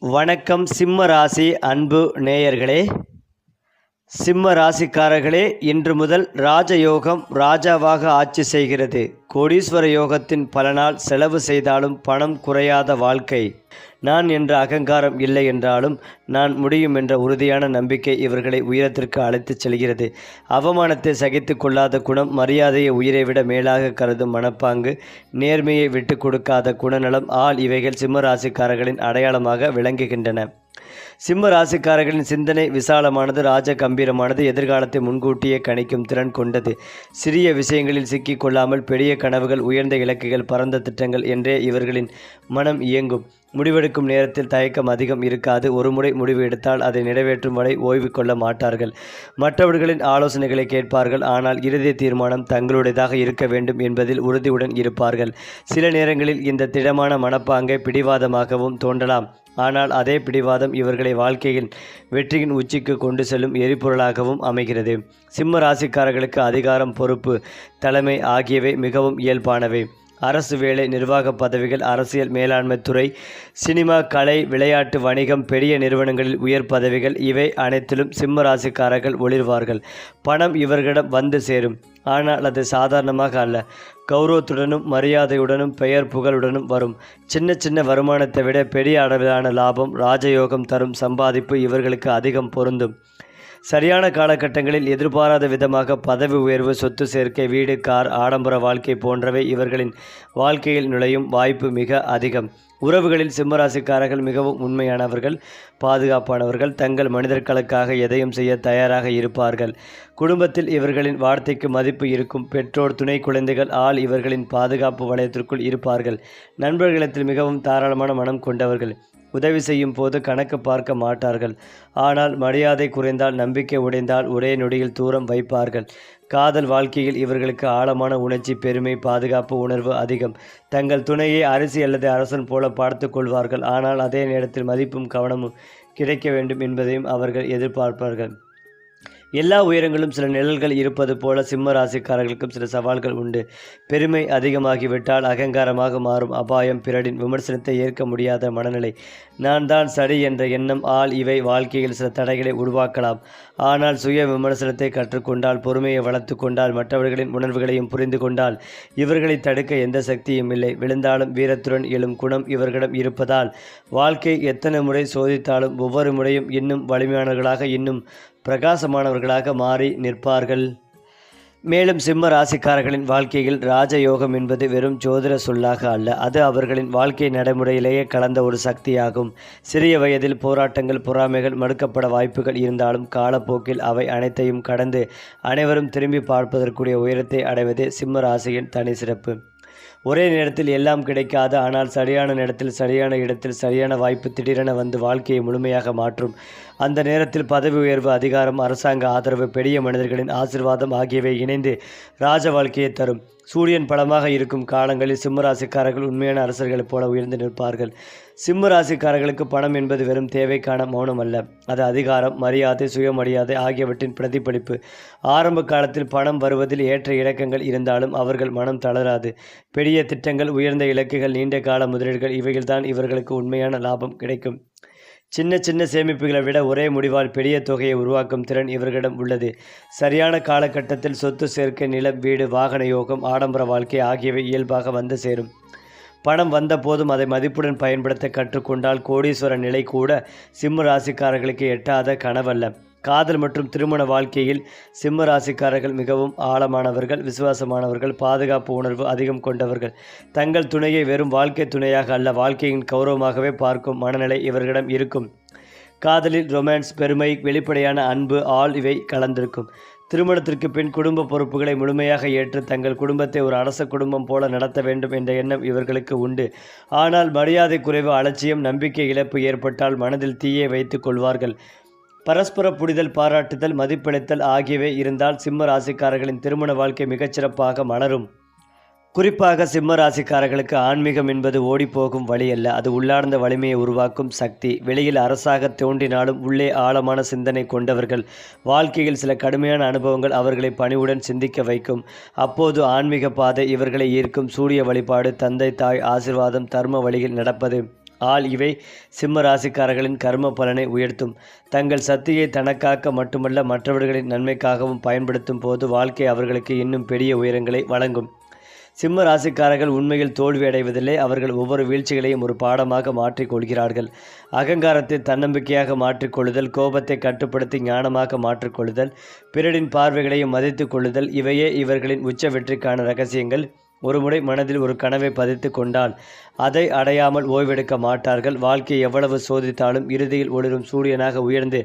வணக்கம் சிம்ம ராசி அன்பு நேயர்களே. சிம்ம ராசிக்காரர்களே இன்று முதல் ராஜயோகம் ராஜாவாக ஆட்சி செய்கிறது. கோடீஸ்வர யோகத்தின் பலனால் செலவு செய்தாலும் பணம் குறையாத வாழ்க்கை. நான் என்ற அகங்காரம் இல்லை என்றாலும் நான் முடியும் என்ற உறுதியான நம்பிக்கை இவர்களை உயரத்திற்கு அழைத்துச் செல்கிறது. அவமானத்தை சகித்து கொள்ளாத குணம் மரியாதையை உயிரை விட மேலாக கருதும் மனப்பாங்கு நேர்மையை விட்டு கொடுக்காத குணநலம் ஆள் இவைகள் சிம்ம ராசிக்காரர்களின் அடையாளமாக விளங்குகின்றன. சிம்ம ராசிக்காரர்களின் சிந்தனை விசாலமானது ராஜ கம்பீரமானது எதிர்காலத்தை முன்கூட்டியே கணிக்கும் திறன் கொண்டது. சிறிய விஷயங்களில் சிக்கிக் கொள்ளாமல் பெரிய கனவுகள் உயர்ந்த இலக்குகள் பரந்த திட்டங்கள் என்றே இவர்களின் மனம் இயங்கும். முடிவெடுக்கும் நேரத்தில் தயக்கம் அதிகம் இருக்காது. ஒருமுறை முடிவு எடுத்தால் அதை நிறைவேற்றும் வரை ஓய்வு கொள்ள மாட்டார்கள். மற்றவர்களின் ஆலோசனைகளை கேட்பார்கள். ஆனால் இறுதி தீர்மானம் தங்களுடையதாக இருக்க வேண்டும் என்பதில் உறுதியுடன் இருப்பார்கள். சில நேரங்களில் இந்த திடமான மனப்பாங்கை பிடிவாதமாகவும் தோன்றலாம். ஆனால் அதே பிடிவாதம் இவர்களை வாழ்க்கையில் வெற்றியின் உச்சிக்கு கொண்டு செல்லும் எரிபொருளாகவும் அமைகிறது. சிம்ம ராசிக்காரர்களுக்கு அதிகாரம் பொறுப்பு தலைமை ஆகியவை மிகவும் இயல்பானவை. அரசு வேலை நிர்வாக பதவிகள் அரசியல் மேலாண்மை துறை சினிமா கலை விளையாட்டு வணிகம் பெரிய நிறுவனங்களில் உயர் பதவிகள் இவை அனைத்திலும் சிம்ம ராசிக்காரர்கள் ஒளிர்வார்கள். பணம் இவர்களிடம் வந்து சேரும். ஆனால் அது சாதாரணமாக அல்ல. கௌரவத்துடனும் மரியாதையுடனும் பெயர் புகழுடனும் வரும். சின்ன சின்ன வருமானத்தை விட பெரிய அளவிலான லாபம் ராஜயோகம் தரும் சம்பாதிப்பு இவர்களுக்கு அதிகம் பொருந்தும். சரியான காலகட்டங்களில் எதிர்பாராத விதமாக பதவி உயர்வு சொத்து சேர்க்கை வீடு கார் ஆடம்பர வாழ்க்கை போன்றவை இவர்களின் வாழ்க்கையில் நுழையும் வாய்ப்பு மிக அதிகம். உறவுகளில் சிம்மராசிக்காரர்கள் மிகவும் உண்மையானவர்கள் பாதுகாப்பானவர்கள் தங்கள் மனிதர்களுக்காக எதையும் செய்ய தயாராக இருப்பார்கள். குடும்பத்தில் இவர்களின் வார்த்தைக்கு மதிப்பு இருக்கும் பெற்றோர் துணை குழந்தைகள் ஆள் இவர்களின் பாதுகாப்பு வளையத்திற்குள் இருப்பார்கள். நண்பர்களிடத்தில் மிகவும் தாராளமான மனம் கொண்டவர்கள். உதவி செய்யும் போது கணக்கு பார்க்க மாட்டார்கள். ஆனால் மரியாதை குறைந்தால் நம்பிக்கை உடைந்தால் ஒரே நொடியில் தூரம் வைப்பார்கள். காதல் வாழ்க்கையில் இவர்களுக்கு ஆழமான உணர்ச்சி பெருமை பாதுகாப்பு உணர்வு அதிகம். தங்கள் துணையை அரிசி அல்லது அரசன் போல பார்த்து கொள்வார்கள். ஆனால் அதே நேரத்தில் மதிப்பும் கவனமும் கிடைக்க வேண்டும் என்பதையும் அவர்கள் எதிர்பார்ப்பார்கள். எல்லா உயரங்களும் சில நிழல்கள் இருப்பது போல சிம்ம ராசிக்காரர்களுக்கும் சில சவால்கள் உண்டு. பெருமை அதிகமாகிவிட்டால் அகங்காரமாக மாறும். அபாயம் பிறடின் விமர்சனத்தை ஏற்க முடியாத மனநிலை. நான் தான் சரி என்ற எண்ணம் ஆள் இவை. வாழ்க்கையில் சில தடைகளை உருவாக்கலாம். ஆனால் சுய விமர்சனத்தை கற்றுக்கொண்டால் பொறுமையை வளர்த்து கொண்டால் மற்றவர்களின் உணர்வுகளையும் புரிந்து கொண்டால் இவர்களை தடுக்க எந்த சக்தியும் இல்லை. விழுந்தாலும் வீரத்துடன் எழும் குணம் இவர்களிடம் இருப்பதால் வாழ்க்கை எத்தனை முறை சோதித்தாலும் ஒவ்வொரு முறையும் இன்னும் வலிமையானவர்களாக இன்னும் பிரகாசமானவர்களாக மாறி நிற்பார்கள். மேலும் சிம்ம ராசிக்காரர்களின் வாழ்க்கையில் ராஜயோகம் என்பது வெறும் ஜோதிட சொல்லாக அல்ல. அது அவர்களின் வாழ்க்கை நடைமுறையிலேயே கலந்த ஒரு சக்தியாகும். சிறிய வயதில் போராட்டங்கள் பொறாமைகள் மறுக்கப்பட வாய்ப்புகள் இருந்தாலும் காலப்போக்கில் அவை அனைத்தையும் கடந்து அனைவரும் திரும்பி பார்ப்பதற்குரிய உயரத்தை அடைவதே சிம்ம ராசியின் தனி சிறப்பு. ஒரே நேரத்தில் எல்லாம் கிடைக்காது. ஆனால் சரியான நேரத்தில் சரியான இடத்தில் சரியான வாய்ப்பு திடீரென வந்து வாழ்க்கையை முழுமையாக மாற்றும். அந்த நேரத்தில் பதவி உயர்வு அதிகாரம் அரசாங்க ஆதரவு பெரிய மனிதர்களின் ஆசிர்வாதம் ஆகியவை இணைந்து ராஜ வாழ்க்கையை தரும். சூரியன் பலமாக இருக்கும் காலங்களில் சிம்மராசிக்காரர்கள் உண்மையான அரசர்களைப் போல உயர்ந்து நிற்பார்கள். சிம்ம ராசிக்காரர்களுக்கு பணம் என்பது வெறும் தேவைக்கான மௌனம் அல்ல அது அதிகாரம் மரியாதை சுயமரியாதை ஆகியவற்றின் பிரதிபலிப்பு. ஆரம்ப காலத்தில் பணம் வருவதில் ஏற்ற இலக்கங்கள் இருந்தாலும் அவர்கள் மனம் தளராது. பெரிய திட்டங்கள் உயர்ந்த இலக்குகள் நீண்ட கால முதலீடுகள் இவைகள்தான் இவர்களுக்கு உண்மையான லாபம் கிடைக்கும். சின்ன சின்ன சேமிப்புகளை விட ஒரே முடிவால் பெரிய தொகையை உருவாக்கும் திறன் இவர்களிடம் உள்ளது. சரியான காலகட்டத்தில் சொத்து சேர்க்கை நிலம் வீடு வாகன யோகம் ஆடம்பர வாழ்க்கை ஆகியவை இயல்பாக வந்து சேரும். பணம் வந்த போதும் அதை மதிப்புடன் பயன்படுத்த கற்றுக்கொண்டால் கோடீஸ்வர நிலை கூட சிம்ம ராசிக்காரர்களுக்கு எட்டாத கனவல்ல. காதல் மற்றும் திருமண வாழ்க்கையில் சிம்ம ராசிக்காரர்கள் மிகவும் ஆழமானவர்கள் விசுவாசமானவர்கள் பாதுகாப்பு உணர்வு அதிகம் கொண்டவர்கள். தங்கள் துணையை வெறும் வாழ்க்கை துணையாக அல்ல வாழ்க்கையின் கௌரவமாகவே பார்க்கும் மனநிலை இவர்களிடம் இருக்கும். காதலில் ரொமான்ஸ் பெருமை வெளிப்படையான அன்பு ஆள் இவை கலந்திருக்கும். திருமணத்திற்கு பின் குடும்ப பொறுப்புகளை முழுமையாக ஏற்று தங்கள் குடும்பத்தை ஒரு அரச குடும்பம் போல நடத்த வேண்டும் என்ற எண்ணம் இவர்களுக்கு உண்டு. ஆனால் மரியாதை குறைவு அலட்சியம் நம்பிக்கை இழப்பு ஏற்பட்டால் மனதில் தீயை வைத்துக் கொள்வார்கள். பரஸ்பர புரிதல் பாராட்டுதல் மதிப்பளித்தல் ஆகியவை இருந்தால் சிம்ம ராசிக்காரர்களின் திருமண வாழ்க்கை மிகச்சிறப்பாக மலரும். குறிப்பாக சிம்ம ராசிக்காரர்களுக்கு ஆன்மீகம் என்பது ஓடிப்போகும் வழி அல்ல அது உள்ளார்ந்த வலிமையை உருவாக்கும் சக்தி. வெளியில் அரசாக தோன்றினாலும் உள்ளே ஆழமான சிந்தனை கொண்டவர்கள். வாழ்க்கையில் சில கடுமையான அனுபவங்கள் அவர்களை பணிவுடன் சிந்திக்க வைக்கும். அப்போது ஆன்மீக பாதை இவர்களை ஈர்க்கும். சூரிய வழிபாடு தந்தை தாய் ஆசிர்வாதம் தர்ம வழியில் நடப்பது ஆள் இவை சிம்ம ராசிக்காரர்களின் கர்ம பலனை உயர்த்தும். தங்கள் சக்தியை தனக்காக்க மட்டுமல்ல மற்றவர்களின் நன்மைக்காகவும் பயன்படுத்தும் போது வாழ்க்கை அவர்களுக்கு இன்னும் பெரிய உயரங்களை வழங்கும். சிம்ம ராசிக்காரர்கள் உண்மையில் தோல்வி அடைவதில்லை அவர்கள் ஒவ்வொரு வீழ்ச்சிகளையும் ஒரு பாடமாக மாற்றிக் கொள்கிறார்கள். அகங்காரத்தை தன்னம்பிக்கையாக மாற்றிக்கொள்ளுதல் கோபத்தை கட்டுப்படுத்தி ஞானமாக மாற்றிக்கொள்ளுதல் பிறரின் பார்வைகளையும் மதித்துக் கொள்ளுதல் இவையே இவர்களின் உச்ச வெற்றிக்கான ரகசியங்கள். ஒருமுறை மனதில் ஒரு கனவை பதித்து கொண்டால் அதை அடையாமல் ஓய்வெடுக்க மாட்டார்கள். வாழ்க்கையை எவ்வளவு சோதித்தாலும் இறுதியில் ஒளிரும் சூரியனாக உயர்ந்து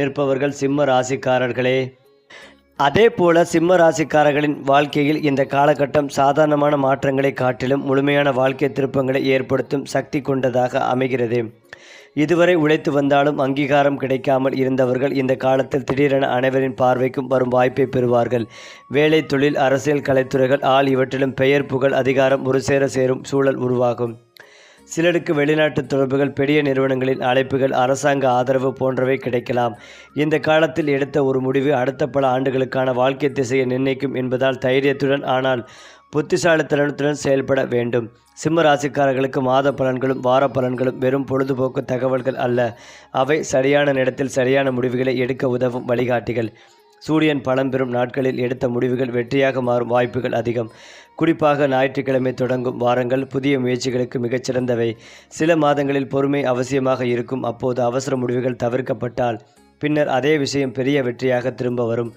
நிற்பவர்கள் சிம்ம ராசிக்காரர்களே. அதே போல சிம்ம ராசிக்காரர்களின் வாழ்க்கையில் இந்த காலகட்டம் சாதாரணமான மாற்றங்களை காட்டிலும் முழுமையான வாழ்க்கை திருப்பங்களை ஏற்படுத்தும் சக்தி கொண்டதாக அமைகிறது. இதுவரை உழைத்து வந்தாலும் அங்கீகாரம் கிடைக்காமல் இருந்தவர்கள் இந்த காலத்தில் திடீரென அனைவரின் பார்வைக்கும் வரும் வாய்ப்பை பெறுவார்கள். வேலை தொழில் அரசியல் கலைத்துறைகள் ஆள் இவற்றிலும் பெயர் புகழ் அதிகாரம் ஒரு சேர சேரும் சூழல் உருவாகும். சிலருக்கு வெளிநாட்டு தொடர்புகள் பெரிய நிறுவனங்களின் அழைப்புகள் அரசாங்க ஆதரவு போன்றவை கிடைக்கலாம். இந்த காலத்தில் எடுத்த ஒரு முடிவு அடுத்த பல ஆண்டுகளுக்கான வாழ்க்கை திசையை நிர்ணயிக்கும் என்பதால் தைரியத்துடன் ஆனால் புத்திசாலித்தனத்துடன் செயல்பட வேண்டும். சிம்ம ராசிக்காரர்களுக்கு மாத பலன்களும் வார பலன்களும் வெறும் பொழுதுபோக்கு தகவல்கள் அல்ல. அவை சரியான நேரத்தில் சரியான முடிவுகளை எடுக்க உதவும் வழிகாட்டிகள். சூரியன் பலம் பெறும் நாட்களில் எடுத்த முடிவுகள் வெற்றியாக மாறும் வாய்ப்புகள் அதிகம். குறிப்பாக ஞாயிற்றுக்கிழமை தொடங்கும் வாரங்கள் புதிய முயற்சிகளுக்கு மிகச்சிறந்தவை. சில மாதங்களில் பொறுமை அவசியமாக இருக்கும். அப்போது அவசர முடிவுகள் தவிர்க்கப்பட்டால் பின்னர் அதே விஷயம் பெரிய வெற்றியாக திரும்ப வரும்.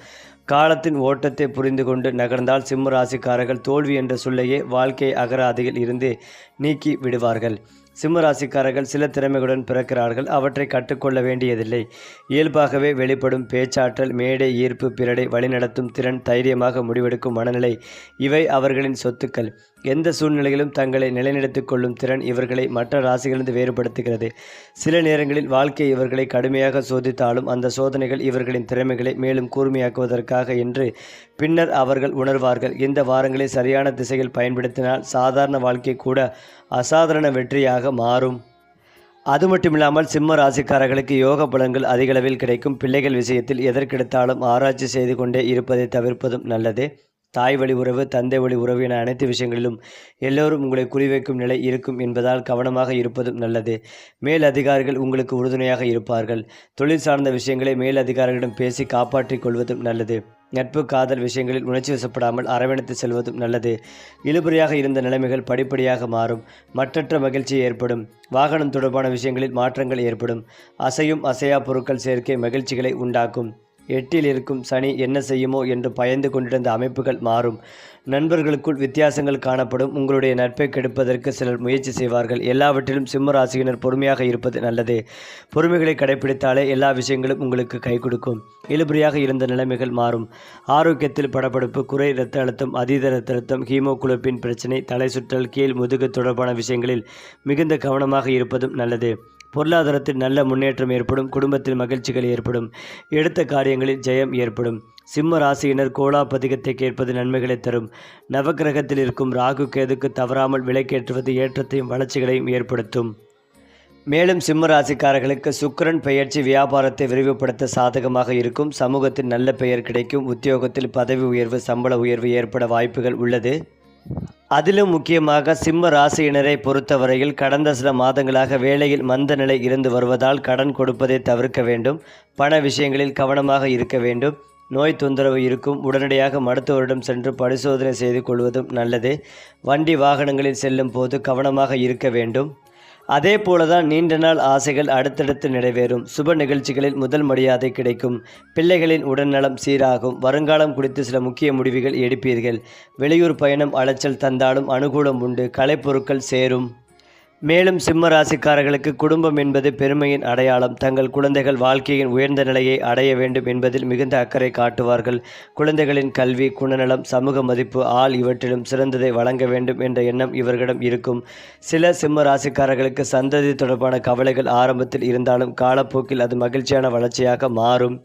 காலத்தின் ஓட்டத்தை புரிந்து கொண்டு நகர்ந்தால் சிம்ம ராசிக்காரர்கள் தோல்வி என்ற சொல்லையே வாழ்க்கை அகராதியில் இருந்து நீக்கி விடுவார்கள். சிம்மராசிக்காரர்கள் சில திறமைகளுடன் பிறக்கிறார்கள். அவற்றை கற்றுக்கொள்ள வேண்டியதில்லை. இயல்பாகவே வெளிப்படும் பேச்சாற்றல் மேடை ஈர்ப்பு பிறடை வழிநடத்தும் திறன் தைரியமாக முடிவெடுக்கும் மனநிலை இவை அவர்களின் சொத்துக்கள். எந்த சூழ்நிலையிலும் தங்களை நிலைநிறுத்திக் கொள்ளும் திறன் இவர்களை மற்ற ராசிகளிலிருந்து வேறுபடுத்துகிறது. சில நேரங்களில் வாழ்க்கை இவர்களை கடுமையாக சோதித்தாலும் அந்த சோதனைகள் இவர்களின் திறமைகளை மேலும் கூர்மையாக்குவதற்காக என்று பின்னர் அவர்கள் உணர்வார்கள். இந்த வாரங்களை சரியான திசையில் பயன்படுத்தினால் சாதாரண வாழ்க்கை கூட அசாதாரண வெற்றியாக மாறும். அது மட்டுமில்லாமல் சிம்ம ராசிக்காரர்களுக்கு யோக பலன்கள் அதிகளவில் கிடைக்கும். பிள்ளைகள் விஷயத்தில் எதற்கெடுத்தாலும் ஆராய்ச்சி செய்து கொண்டே இருப்பதை தவிர்ப்பதும் நல்லது. தாய் வழி உறவு தந்தை வழி உறவு என அனைத்து விஷயங்களிலும் எல்லோரும் உங்களை குறிவைக்கும் நிலை இருக்கும் என்பதால் கவனமாக இருப்பதும் நல்லது. மேல் அதிகாரிகள் உங்களுக்கு உறுதுணையாக இருப்பார்கள். தொழில் சார்ந்த விஷயங்களை மேல் அதிகாரிகளிடம் பேசி காப்பாற்றிக் கொள்வதும் நல்லது. நட்பு காதல் விஷயங்களில் உணர்ச்சி வசப்படாமல் அரவணைத்து செல்வதும் நல்லது. இழுபறியாக இருந்த நிலைமைகள் படிப்படியாக மாறும். மற்றற்ற மகிழ்ச்சி ஏற்படும். வாகனம் தொடர்பான விஷயங்களில் மாற்றங்கள் ஏற்படும். அசையும் அசையா பொருட்கள் சேர்க்கை மகிழ்ச்சிகளை உண்டாக்கும். எட்டில் இருக்கும் சனி என்ன செய்யுமோ என்று பயந்து கொண்டிருந்த அமைப்புகள் மாறும். நண்பர்களுக்குள் வித்தியாசங்கள் காணப்படும். உங்களுடைய நட்பை கெடுப்பதற்கு சிலர் முயற்சி செய்வார்கள். எல்லாவற்றிலும் சிம்ம ராசியினர் பொறுமையாக இருப்பது நல்லது. பொறுமைகளை கடைபிடித்தாலே எல்லா விஷயங்களும் உங்களுக்கு கை கொடுக்கும். இழுபறியாக இருந்த நிலைமைகள் மாறும். ஆரோக்கியத்தில் படப்படுப்பு குறை இரத்த அழுத்தம் அதீத இரத்த அழுத்தம் ஹீமோகுளோபின் பிரச்சனை தலை சுற்றல் கீழ் முதுகு தொடர்பான விஷயங்களில் மிகுந்த கவனமாக இருப்பதும் நல்லது. பொருளாதாரத்தில் நல்ல முன்னேற்றம் ஏற்படும் குடும்பத்தில் மகிழ்ச்சிகள் ஏற்படும் எடுத்த காரியங்களில் ஜெயம் ஏற்படும். சிம்ம ராசியினர் கோலாபதிகத்தை கேட்பது நன்மைகளை தரும். நவக்கிரகத்தில் இருக்கும் ராகு கேதுக்கு தவறாமல் விலைக்கேற்றுவது ஏற்றத்தையும் வளர்ச்சிகளையும் ஏற்படுத்தும். மேலும் சிம்ம ராசிக்காரர்களுக்கு சுக்கிரன் பெயர்ச்சி வியாபாரத்தை விரிவுபடுத்த சாதகமாக இருக்கும். சமூகத்தில் நல்ல பெயர் கிடைக்கும். உத்தியோகத்தில் பதவி உயர்வு சம்பள உயர்வு ஏற்பட வாய்ப்புகள் உள்ளது. அதிலும் முக்கியமாக சிம்ம ராசியினரை பொறுத்தவரையில் கடந்த சில மாதங்களாக வேலையில் மந்த நிலை இருந்து வருவதால் கடன் கொடுப்பதை தவிர்க்க வேண்டும். பண விஷயங்களில் கவனமாக இருக்க வேண்டும். நோய் தொந்தரவு இருக்கும். உடனடியாக மருத்துவரிடம் சென்று பரிசோதனை செய்து கொள்வதும் நல்லது. வண்டி வாகனங்களில் செல்லும் போது கவனமாக இருக்க வேண்டும். அதே போலதான் நீண்ட நாள் ஆசைகள் அடுத்தடுத்து நிறைவேறும். சுப நிகழ்ச்சிகளில் முதல் மரியாதை கிடைக்கும். பிள்ளைகளின் உடல்நலம் சீராகும். வருங்காலம் குறித்து சில முக்கிய முடிவுகள் எடுப்பீர்கள். வெளியூர் பயணம் அலைச்சல் தந்தாலும் அனுகூலம் உண்டு. கலைப்பொருட்கள் சேரும். மேலும் சிம்ம ராசிக்காரர்களுக்கு குடும்பம் என்பது பெருமையின் அடையாளம். தங்கள் குழந்தைகள் வாழ்க்கையின் உயர்ந்த நிலையை அடைய வேண்டும் என்பதில் மிகுந்த அக்கறை காட்டுவார்கள். குழந்தைகளின் கல்வி குணநலம் சமூக மதிப்பு ஆள் இவற்றிலும் சிறந்ததை வழங்க வேண்டும் என்ற எண்ணம் இவர்களிடம் இருக்கும். சில சிம்ம ராசிக்காரர்களுக்கு சந்ததி தொடர்பான கவலைகள் ஆரம்பத்தில் இருந்தாலும் காலப்போக்கில் அது மகிழ்ச்சியான வளர்ச்சியாக மாறும்.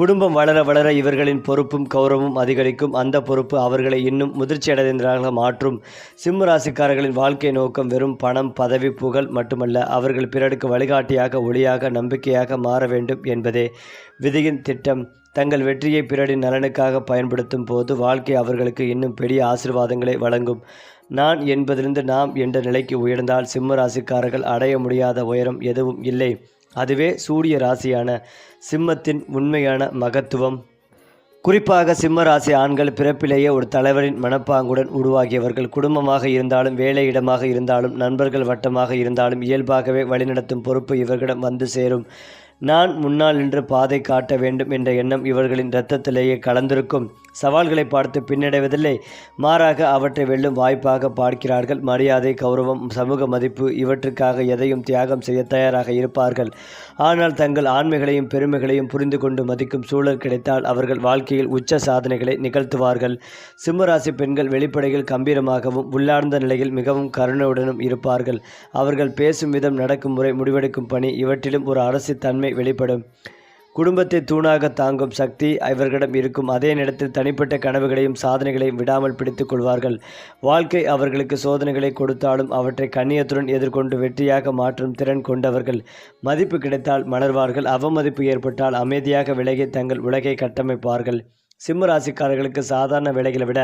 குடும்பம் வளர வளர இவர்களின் பொறுப்பும் கௌரவமும் அதிகரிக்கும். அந்த பொறுப்பு அவர்களை இன்னும் முதிர்ச்சி அடைந்தவர்களாக மாற்றும். சிம்ம ராசிக்காரர்களின் வாழ்க்கை நோக்கம் வெறும் பணம் பதவி புகழ் மட்டுமல்ல அவர்கள் பிறருக்கு வழிகாட்டியாக ஒளியாக நம்பிக்கையாக மாற வேண்டும் என்பதே விதியின் திட்டம். தங்கள் வெற்றியை பிறரின் நலனுக்காக பயன்படுத்தும் போது வாழ்க்கை அவர்களுக்கு இன்னும் பெரிய ஆசிர்வாதங்களை வழங்கும். நான் என்பதிலிருந்து நாம் என்ற நிலைக்கு உயர்ந்தால் சிம்ம ராசிக்காரர்கள் அடைய முடியாத உயரம் எதுவும் இல்லை. அதுவே சூரிய ராசியான சிம்மத்தின் உண்மையான மகத்துவம். குறிப்பாக சிம்ம ராசி ஆண்கள் பிறப்பிலேயே ஒரு தலைவரின் மனப்பாங்குடன் உருவாகியவர்கள் குடும்பமாக இருந்தாலும் வேலையிடமாக இருந்தாலும் நண்பர்கள் வட்டமாக இருந்தாலும் இயல்பாகவே வழிநடத்தும் பொறுப்பு இவர்களிடம் வந்து சேரும். நான் முன்னால் நின்று பாதை காட்ட வேண்டும் என்ற எண்ணம் இவர்களின் இரத்தத்திலேயே கலந்திருக்கும். சவால்களை பார்த்து பின்னடைவதில்லை. மாறாக அவற்றை வெல்லும் வாய்ப்பாக பார்க்கிறார்கள். மரியாதை கௌரவம் சமூக மதிப்பு இவற்றுக்காக எதையும் தியாகம் செய்ய தயாராக இருப்பார்கள். ஆனால் தங்கள் ஆண்மைகளையும் பெருமைகளையும் புரிந்து கொண்டு மதிக்கும் சூழல் கிடைத்தால் அவர்கள் வாழ்க்கையில் உச்ச சாதனைகளை நிகழ்த்துவார்கள். சிம்மராசி பெண்கள் வெளிப்படையில் கம்பீரமாகவும் உள்ளார்ந்த நிலையில் மிகவும் கருணையுடனும் இருப்பார்கள். அவர்கள் பேசும் விதம் நடக்கும் முறை முடிவெடுக்கும் பணி இவற்றிலும் ஒரு அரசு தன்மை வெளிப்படும். குடும்பத்தை தூணாக தாங்கும் சக்தி இவர்களிடம் இருக்கும். அதே நேரத்தில் தனிப்பட்ட கனவுகளையும் சாதனைகளையும் விடாமல் பிடித்துக் கொள்வார்கள். வாழ்க்கை அவர்களுக்கு சோதனைகளை கொடுத்தாலும் அவற்றை கண்ணியத்துடன் எதிர்கொண்டு வெற்றியாக மாற்றும் திறன் கொண்டவர்கள் மதிப்பு கிடைத்தால் மலர்வார்கள். அவமதிப்பு ஏற்பட்டால் அமைதியாக விலகி தங்கள் உலகை கட்டமைப்பார்கள். சிம்ம ராசிக்காரர்களுக்கு சாதாரண வேலைகளை விட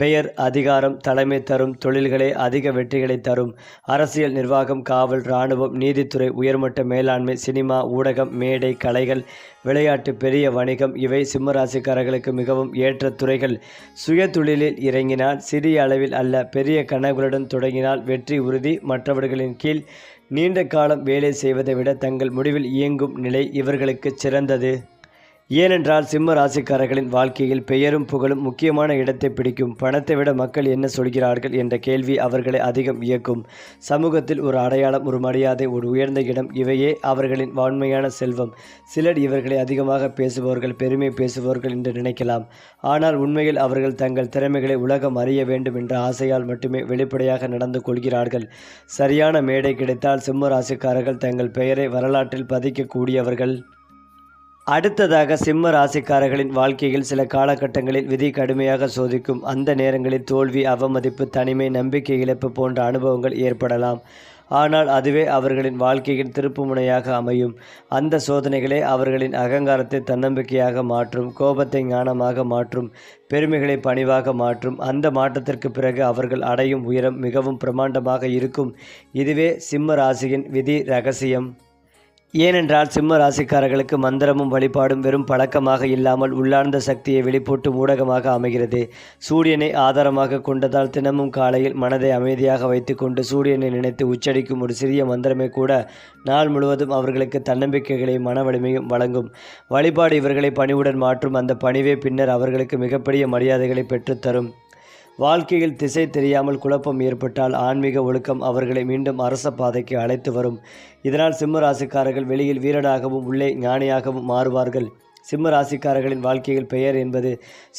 பெயர் அதிகாரம் தலைமை தரும் தொழில்களே அதிக வெற்றிகளை தரும். அரசியல் நிர்வாகம் காவல் இராணுவம் நீதித்துறை உயர்மட்ட மேலாண்மை சினிமா ஊடகம் மேடை கலைகள் விளையாட்டு பெரிய வணிகம் இவை சிம்ம ராசிக்காரர்களுக்கு மிகவும் ஏற்ற துறைகள். சுய தொழிலில் இறங்கினால் சிறிய அளவில் அல்ல பெரிய கனவுகளுடன் தொடங்கினால் வெற்றி உறுதி மற்றவர்களின் கீழ் நீண்ட காலம் வேலை செய்வதை விட தங்கள் முடிவில் இயங்கும் நிலை இவர்களுக்கு சிறந்தது. ஏனென்றால் சிம்ம ராசிக்காரர்களின் வாழ்க்கையில் பெயரும் புகழும் முக்கியமான இடத்தை பிடிக்கும். பணத்தை விட மக்கள் என்ன சொல்கிறார்கள் என்ற கேள்வி அவர்களை அதிகம் இயக்கும். சமூகத்தில் ஒரு அடையாளம் ஒரு மரியாதை ஒரு உயர்ந்த இடம் இவையே அவர்களின் வாண்மையான செல்வம். சிலர் இவர்களை அதிகமாக பேசுபவர்கள் பெருமை பேசுபவர்கள் என்று நினைக்கலாம். ஆனால் உண்மையில் அவர்கள் தங்கள் திறமைகளை உலகம் அறிய வேண்டும் என்ற ஆசையால் மட்டுமே வெளிப்படையாக நடந்து கொள்கிறார்கள். சரியான மேடை கிடைத்தால் சிம்ம ராசிக்காரர்கள் தங்கள் பெயரை வரலாற்றில் பதிக்கக்கூடியவர்கள். அடுத்ததாக சிம்ம ராசிக்காரர்களின் வாழ்க்கையில் சில காலகட்டங்களில் விதி கடுமையாக சோதிக்கும். அந்த நேரங்களில் தோல்வி அவமதிப்பு தனிமை நம்பிக்கை இழப்பு போன்ற அனுபவங்கள் ஏற்படலாம். ஆனால் அதுவே அவர்களின் வாழ்க்கையின் திருப்புமுனையாக அமையும். அந்த சோதனைகளே அவர்களின் அகங்காரத்தை தன்னம்பிக்கையாக மாற்றும் கோபத்தை ஞானமாக மாற்றும் பெருமைகளை பணிவாக மாற்றும். அந்த மாற்றத்திற்கு பிறகு அவர்கள் அடையும் உயரம் மிகவும் பிரமாண்டமாக இருக்கும். இதுவே சிம்ம ராசியின் விதி ரகசியம். ஏனென்றால் சிம்ம ராசிக்காரர்களுக்கு மந்திரமும் வழிபாடும் வெறும் பழக்கமாக இல்லாமல் உள்ளார்ந்த சக்தியை வெளிப்போட்டு ஊடகமாக அமைகிறது. சூரியனை ஆதாரமாக கொண்டதால் தினமும் காலையில் மனதை அமைதியாக வைத்துக்கொண்டு சூரியனை நினைத்து உச்சரிக்கும் ஒரு சிறிய மந்திரமே கூட நாள் முழுவதும் அவர்களுக்கு தன்னம்பிக்கைகளையும் மன வலிமையும் வழங்கும். வழிபாடு இவர்களை பணிவுடன் மாற்றும் அந்த பணிவே பின்னர் அவர்களுக்கு மிகப்பெரிய மரியாதைகளை பெற்றுத்தரும். வாழ்க்கையில் திசை தெரியாமல் குழப்பம் ஏற்பட்டால் ஆன்மீக ஒழுக்கம் அவர்களை மீண்டும் அரச பாதைக்கு அழைத்து வரும். இதனால் சிம்ம ராசிக்காரர்கள் வெளியில் வீரனாகவும் உள்ளே ஞானியாகவும் மாறுவார்கள். சிம்ம ராசிக்காரர்களின் வாழ்க்கையில் பெயர் என்பது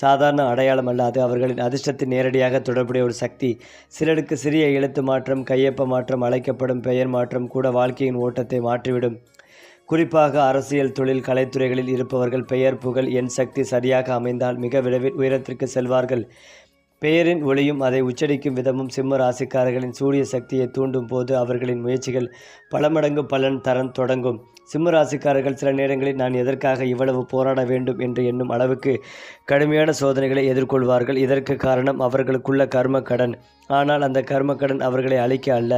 சாதாரண அடையாளம் அல்லாது அவர்களின் அதிர்ஷ்டத்தின் நேரடியாக தொடர்புடைய ஒரு சக்தி. சிலருக்கு சிறிய எழுத்து மாற்றம் கையொப்ப மாற்றம் அழைக்கப்படும் பெயர் மாற்றம் கூட வாழ்க்கையின் ஓட்டத்தை மாற்றிவிடும். குறிப்பாக அரசியல் தொழில் கலைத்துறைகளில் இருப்பவர்கள் பெயர் புகழ் என் சக்தி சரியாக அமைந்தால் மிக விரைவில் உயரத்திற்கு செல்வார்கள். பெயரின் ஒளியும் அதை உச்சரிக்கும் விதமும் சிம்ம ராசிக்காரர்களின் சூரிய சக்தியை தூண்டும் போது அவர்களின் முயற்சிகள் பல மடங்கு பலன் தரன் தொடங்கும். சிம்மராசிக்காரர்கள் சில நேரங்களில் நான் எதற்காக இவ்வளவு போராட வேண்டும் என்று எண்ணும் அளவுக்கு கடுமையான சோதனைகளை எதிர்கொள்வார்கள். இதற்கு காரணம் அவர்களுக்குள்ள கர்ம கடன். ஆனால் அந்த கர்ம கடன் அவர்களை அழிக்க அல்ல.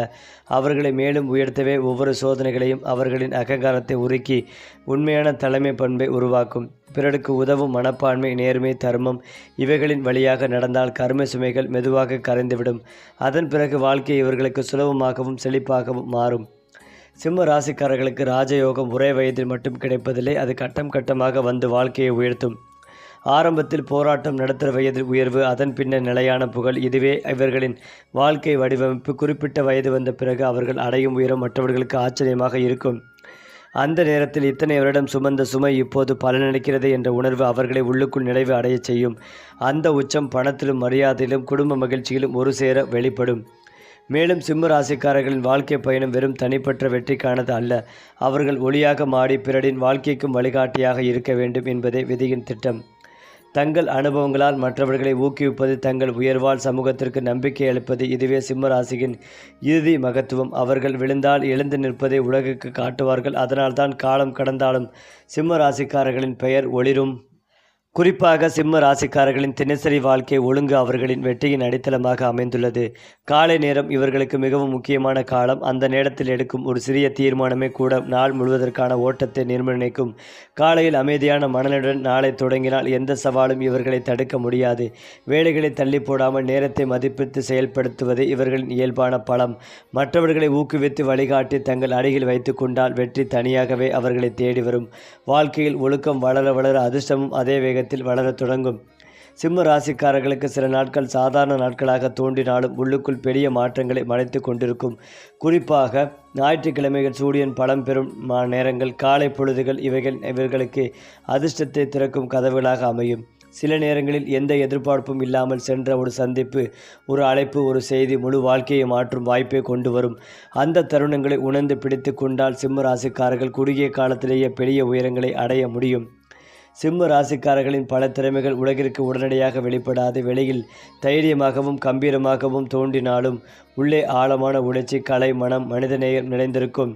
அவர்களை மேலும் உயர்த்தவே ஒவ்வொரு சோதனைகளையும் அவர்களின் அகங்காரத்தை உருக்கி உண்மையான தலைமை பண்பை உருவாக்கும். பிறருக்கு உதவும் மனப்பான்மை நேர்மை தர்மம் இவைகளின் வழியாக நடந்தால் கர்ம சுமைகள் மெதுவாக கரைந்துவிடும். அதன் பிறகு வாழ்க்கை இவர்களுக்கு சுலபமாகவும் செழிப்பாகவும் மாறும். சிம்ம ராசிக்காரர்களுக்கு ராஜயோகம் ஒரே வயதில் மட்டும் கிடைப்பதில்லை அது கட்டம் கட்டமாக வந்து வாழ்க்கையை உயர்த்தும். ஆரம்பத்தில் போராட்டம் நடத்துகிற வயதில் உயர்வு அதன் பின்னர் நிலையான புகழ் இதுவே இவர்களின் வாழ்க்கை வடிவமைப்பு. குறிப்பிட்ட வயது வந்த பிறகு அவர்கள் அடையும் உயரம் மற்றவர்களுக்கு ஆச்சரியமாக இருக்கும். அந்த நேரத்தில் இத்தனை வருடம் சுமந்த சுமை இப்போது பலனளிக்கிறது என்ற உணர்வு அவர்களை உள்ளுக்குள் நிறைவு அடையச் செய்யும். அந்த உச்சம் பணத்திலும் மரியாதையிலும் குடும்ப மகிழ்ச்சியிலும் ஒரு சேர வெளிப்படும். மேலும் சிம்ம ராசிக்காரர்களின் வாழ்க்கை பயணம் வெறும் தனிப்பட்ட வெற்றிக்கானது அல்ல. அவர்கள் ஒளியாக மாடி பிறரின் வாழ்க்கைக்கும் வழிகாட்டியாக இருக்க வேண்டும் என்பதே விதியின் திட்டம். தங்கள் அனுபவங்களால் மற்றவர்களை ஊக்குவிப்பது தங்கள் உயர்வால் சமூகத்திற்கு நம்பிக்கை அளிப்பது இதுவே சிம்ம ராசியின் இறுதி மகத்துவம். அவர்கள் விழுந்தால் எழுந்து நிற்பதை உலகுக்கு காட்டுவார்கள். அதனால்தான் காலம் கடந்தாலும் சிம்ம ராசிக்காரர்களின் பெயர் ஒளிரும். குறிப்பாக சிம்ம ராசிக்காரர்களின் தினசரி வாழ்க்கை ஒழுங்கு அவர்களின் வெற்றியின் அடித்தளமாக அமைந்துள்ளது. காலை நேரம் இவர்களுக்கு மிகவும் முக்கியமான காலம். அந்த நேரத்தில் எடுக்கும் ஒரு சிறிய தீர்மானமே கூட நாள் முழுவதற்கான ஓட்டத்தை நிர்ணயிக்கும். காலையில் அமைதியான மனநிலையுடன் நாளை தொடங்கினால் எந்த சவாலும் இவர்களை தடுக்க முடியாது. வேலைகளை தள்ளி போடாமல் நேரத்தை மதிப்பிட்டு செயல்படுத்துவது இவர்களின் இயல்பான பலம். மற்றவர்களை ஊக்குவித்து வழிகாட்டி தங்கள் அருகில் வைத்து கொண்டால் வெற்றி தனியாகவே அவர்களை தேடி வரும். வாழ்க்கையில் ஒழுக்கம் வளர வளர அதிர்ஷ்டமும் அதே வேகத்தில் வளரத் தொடங்கும். சிம்ம ராசிக்காரர்களுக்கு சில நாட்கள் சாதாரண நாட்களாக தோன்றினாலும் உள்ளுக்குள் பெரிய மாற்றங்களை மறைத்து கொண்டிருக்கும். குறிப்பாக ஞாயிற்றுக்கிழமைகள் சூரியன் பலம் பெறும் நேரங்கள் காலை பொழுதுகள் இவைகள் இவர்களுக்கு அதிர்ஷ்டத்தை திறக்கும் கதவுகளாக அமையும். சில நேரங்களில் எந்த எதிர்பார்ப்பும் இல்லாமல் சென்ற ஒரு சந்திப்பு ஒரு அழைப்பு ஒரு செய்தி முழு வாழ்க்கையை மாற்றும் வாய்ப்பை கொண்டு வரும். அந்த தருணங்களை உணர்ந்து பிடித்து கொண்டால் சிம்ம ராசிக்காரர்கள் குறுகிய காலத்திலேயே பெரிய உயரங்களை அடைய முடியும். சிம்ம ராசிக்காரர்களின் பல திறமைகள் உலகிற்கு உடனடியாக வெளிப்படாது. வெளியில் தைரியமாகவும் கம்பீரமாகவும் தோன்றினாலும் உள்ளே ஆழமான உணர்ச்சி கலை மனம் மனிதநேயம் நிறைந்திருக்கும்.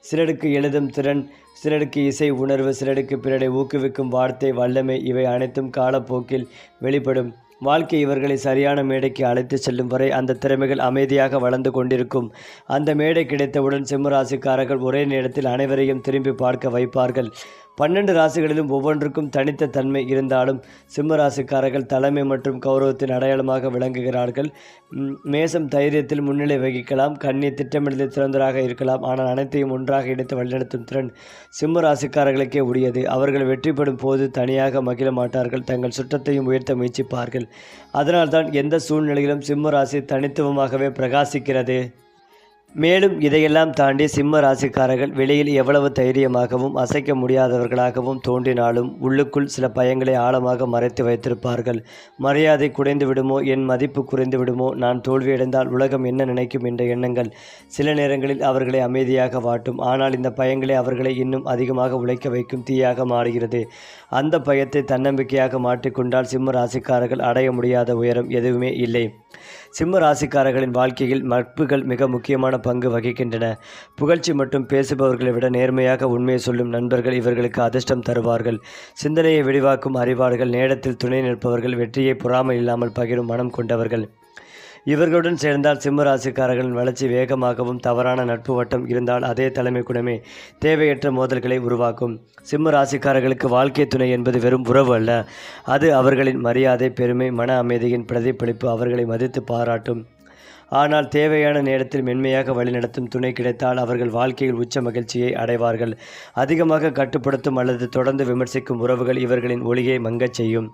சிலருக்கு எழுதும் திறன் சிலருக்கு இசை உணர்வு சிலருக்கு பிறரை ஊக்குவிக்கும் வார்த்தை வல்லமை இவை அனைத்தும் காலப்போக்கில் வெளிப்படும். வாழ்க்கை இவர்களை சரியான மேடைக்கு அழைத்து செல்லும் வரை அந்த திறமைகள் அமைதியாக வளர்ந்து கொண்டிருக்கும். அந்த மேடை கிடைத்தவுடன் சிம்மராசிக்காரர்கள் ஒரே நேரத்தில் அனைவரையும் திரும்பி பார்க்க வைப்பார்கள். பன்னெண்டு ராசிகளிலும் ஒவ்வொன்றுக்கும் தனித்த தன்மை இருந்தாலும் சிம்ம ராசிக்காரர்கள் தலைமை மற்றும் கௌரவத்தின் அடையாளமாக விளங்குகிறார்கள். மேசம் தைரியத்தில் முன்னிலை வகிக்கலாம். கண்ணி திட்டமிடலில் சிறந்ததாக இருக்கலாம். ஆனால் அனைத்தையும் ஒன்றாக இணைத்து வழிநடத்தும் திறன் சிம்ம ராசிக்காரர்களுக்கே உரியது. அவர்கள் வெற்றி பெறும் போது தனியாக மகிழ மாட்டார்கள். தங்கள் சுற்றத்தையும் உயர்த்த முயற்சிப்பார்கள். அதனால்தான் எந்த சூழ்நிலையிலும் சிம்ம ராசி தனித்துவமாகவே பிரகாசிக்கிறது. மேலும் இதையெல்லாம் தாண்டி சிம்ம ராசிக்காரர்கள் வெளியில் எவ்வளவு தைரியமாகவும் அசைக்க முடியாதவர்களாகவும் தோன்றினாலும் உள்ளுக்குள் சில பயங்களை ஆழமாக மறைத்து வைத்திருப்பார்கள். மரியாதை குறைந்து விடுமோ? என் மதிப்பு குறைந்து விடுமோ? நான் தோல்வியடைந்தால் உலகம் என்ன நினைக்கும் என்ற எண்ணங்கள் சில நேரங்களில் அவர்களை அமைதியாக வாட்டும். ஆனால் இந்த பயங்களே அவர்களை இன்னும் அதிகமாக உழைக்க வைக்கும் தீயாக மாறுகிறது. அந்த பயத்தை தன்னம்பிக்கையாக மாற்றிக்கொண்டால் சிம்ம ராசிக்காரர்கள் அடைய முடியாத உயரம் எதுவுமே இல்லை. சிம்ம ராசிக்காரர்களின் வாழ்க்கையில் நட்புகள் மிக முக்கியமான பங்கு வகிக்கின்றன. புகழ்ச்சி மற்றும் பேசுபவர்களை விட நேர்மையாக உண்மையை சொல்லும் நண்பர்கள் இவர்களுக்கு அதிர்ஷ்டம் தருவார்கள். சிந்தனையை விரிவாக்கும் அறிவார்கள் நேரத்தில் துணை நிற்பவர்கள் வெற்றியை பொறாமை இல்லாமல் பகிரும் மனம் கொண்டவர்கள். இவர்களுடன் சேர்ந்தால் சிம்ம ராசிக்காரர்களின் வளர்ச்சி வேகமாகவும் தவறான நட்பு வட்டம் இருந்தால் அதே தலைமை குணமே தேவையற்ற மோதல்களை உருவாக்கும். சிம்ம ராசிக்காரர்களுக்கு வாழ்க்கை துணை என்பது வெறும் உறவு அல்ல. அது அவர்களின் மரியாதை பெருமை மன அமைதியின் பிரதிபலிப்பு அவர்களை மதித்து பாராட்டும். ஆனால் தேவையான நேரத்தில் மென்மையாக வழிநடத்தும் துணை கிடைத்தால் அவர்கள் வாழ்க்கையில் உச்ச மகிழ்ச்சியை அடைவார்கள். அதிகமாக கட்டுப்படுத்தும் அல்லது தொடர்ந்து விமர்சிக்கும் உறவுகள் இவர்களின் ஒளியை மங்கச் செய்யும்.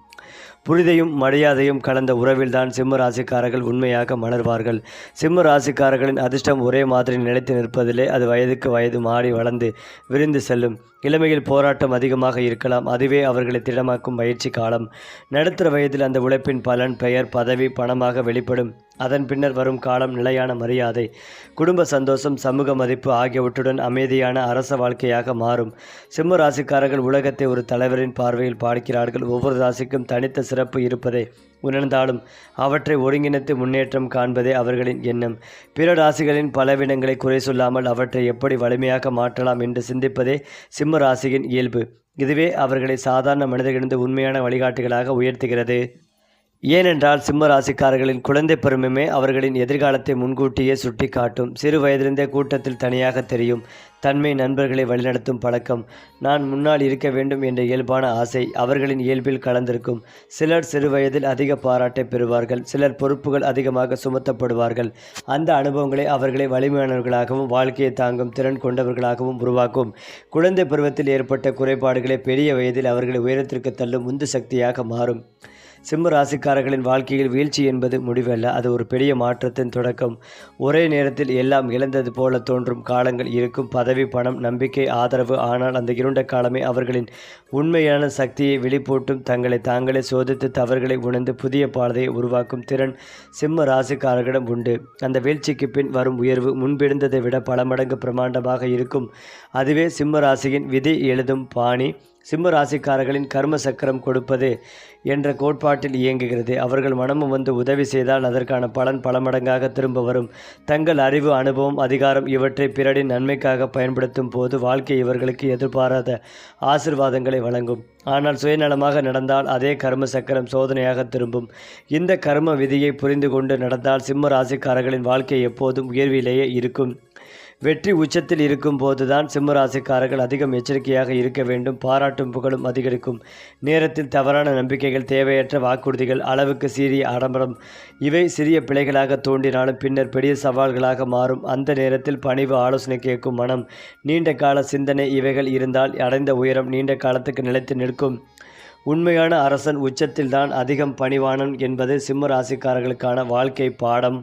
புரிதையும் மரியாதையும் கலந்த உறவில்தான் சிம்ம ராசிக்காரர்கள் உண்மையாக மலர்வார்கள். சிம்ம ராசிக்காரர்களின் அதிர்ஷ்டம் ஒரே மாதிரி நிலைத்து நிற்பதிலே அது வயதுக்கு வயது மாறி வளர்ந்து விரிந்து செல்லும். இளமையில் போராட்டம் அதிகமாக இருக்கலாம். அதுவே அவர்களை திடமாக்கும் பயிற்சி காலம். நடுத்தர வயதில் அந்த உழைப்பின் பலன் பெயர் பதவி பணமாக வெளிப்படும். அதன் பின்னர் வரும் காலம் நிலையான மரியாதை குடும்ப சந்தோஷம் சமூக மதிப்பு ஆகியவற்றுடன் அமைதியான அரச வாழ்க்கையாக மாறும். சிம்ம ராசிக்காரர்கள் உலகத்தை ஒரு தலைவரின் பார்வையில் பார்க்கிறார்கள். ஒவ்வொரு ராசிக்கும் தனித்த சிறப்பு இருப்பதை உணர்ந்தாலும் அவற்றை ஒருங்கிணைத்து முன்னேற்றம் காண்பதே அவர்களின் எண்ணம். பிற ராசிகளின் பலவீனங்களை குறை சொல்லாமல் அவற்றை எப்படி வலிமையாக மாற்றலாம் என்று சிந்திப்பதே சிம்ம ராசியின் இயல்பு. இதுவே அவர்களை சாதாரண மனிதர்களிருந்து உண்மையான வழிகாட்டிகளாக உயர்த்துகிறது. ஏனென்றால் சிம்ம ராசிக்காரர்களின் குழந்தை பருமமே அவர்களின் எதிர்காலத்தை முன்கூட்டியே சுட்டி காட்டும் சிறு வயதிலிருந்தே கூட்டத்தில் தனியாக தெரியும். தன்மை நண்பர்களை வழிநடத்தும் பழக்கம். நான் முன்னால் இருக்க வேண்டும் என்ற இயல்பான ஆசை அவர்களின் இயல்பில் கலந்திருக்கும். சிலர் சிறு வயதில் அதிக பாராட்டை பெறுவார்கள். சிலர் பொறுப்புகள் அதிகமாக சுமத்தப்படுவார்கள். அந்த அனுபவங்களை அவர்களை வலிமையானவர்களாகவும் வாழ்க்கையை தாங்கும் திறன் கொண்டவர்களாகவும் உருவாக்கும். குழந்தை பருவத்தில் ஏற்பட்ட குறைபாடுகளை பெரிய வயதில் அவர்களை உயரத்திற்கு தள்ளும் உந்து சக்தியாக மாறும். சிம்ம ராசிக்காரர்களின் வாழ்க்கையில் வீழ்ச்சி என்பது முடிவல்ல. அது ஒரு பெரிய மாற்றத்தின் தொடக்கம். ஒரே நேரத்தில் எல்லாம் இழந்தது போல தோன்றும் காலங்கள் இருக்கும். பதவி பணம் நம்பிக்கை ஆதரவு. ஆனால் அந்த இருண்ட காலமே அவர்களின் உண்மையான சக்தியை வெளிப்போட்டும். தங்களை தாங்களே சோதித்து தவறுகளை உணர்ந்து புதிய பாதையை உருவாக்கும் திறன் சிம்ம ராசிக்காரர்களிடம் உண்டு. அந்த வீழ்ச்சிக்கு பின் வரும் உயர்வு முன்பிருந்ததை விட பல மடங்கு பிரமாண்டமாக இருக்கும். அதுவே சிம்ம ராசியின் விதி எழுதும் பாணி சிம்ம ராசிக்காரர்களின் கர்ம சக்கரம் கொடுப்பது என்ற கோட்பாட்டில் இயங்குகிறது. அவர்கள் மனமும் வந்து உதவி செய்தால் அதற்கான பலன் பல மடங்காக திரும்ப வரும். தங்கள் அறிவு அனுபவம் அதிகாரம் இவற்றை பிறரின் நன்மைக்காக பயன்படுத்தும் போது வாழ்க்கை இவர்களுக்கு எதிர்பாராத ஆசிர்வாதங்களை வழங்கும். ஆனால் சுயநலமாக நடந்தால் அதே கர்ம சக்கரம் சோதனையாக திரும்பும். இந்த கர்ம விதியை புரிந்து கொண்டு நடந்தால் சிம்ம ராசிக்காரர்களின் வாழ்க்கை எப்போதும் உயர்விலேயே இருக்கும். வெற்றி உச்சத்தில் இருக்கும் போதுதான் சிம்மராசிக்காரர்கள் அதிகம் எச்சரிக்கையாக இருக்க வேண்டும். பாராட்டும் புகழும் அதிகரிக்கும். நேரத்தில் தவறான நம்பிக்கைகள் தேவையற்ற வாக்குறுதிகள் அளவுக்கு சீரிய ஆடம்பரம் இவை சிறிய பிழைகளாக தோன்றினாலும் பின்னர் பெரிய சவால்களாக மாறும். அந்த நேரத்தில் பணிவு ஆலோசனை கேட்கும் மனம் நீண்ட கால சிந்தனை இவைகள் இருந்தால் அடைந்த உயரம் நீண்ட காலத்துக்கு நிலைத்து நிற்கும். உண்மையான அரசன் உச்சத்தில்தான் அதிகம் பணிவானன் என்பது சிம்ம ராசிக்காரர்களுக்கான வாழ்க்கை பாடம்.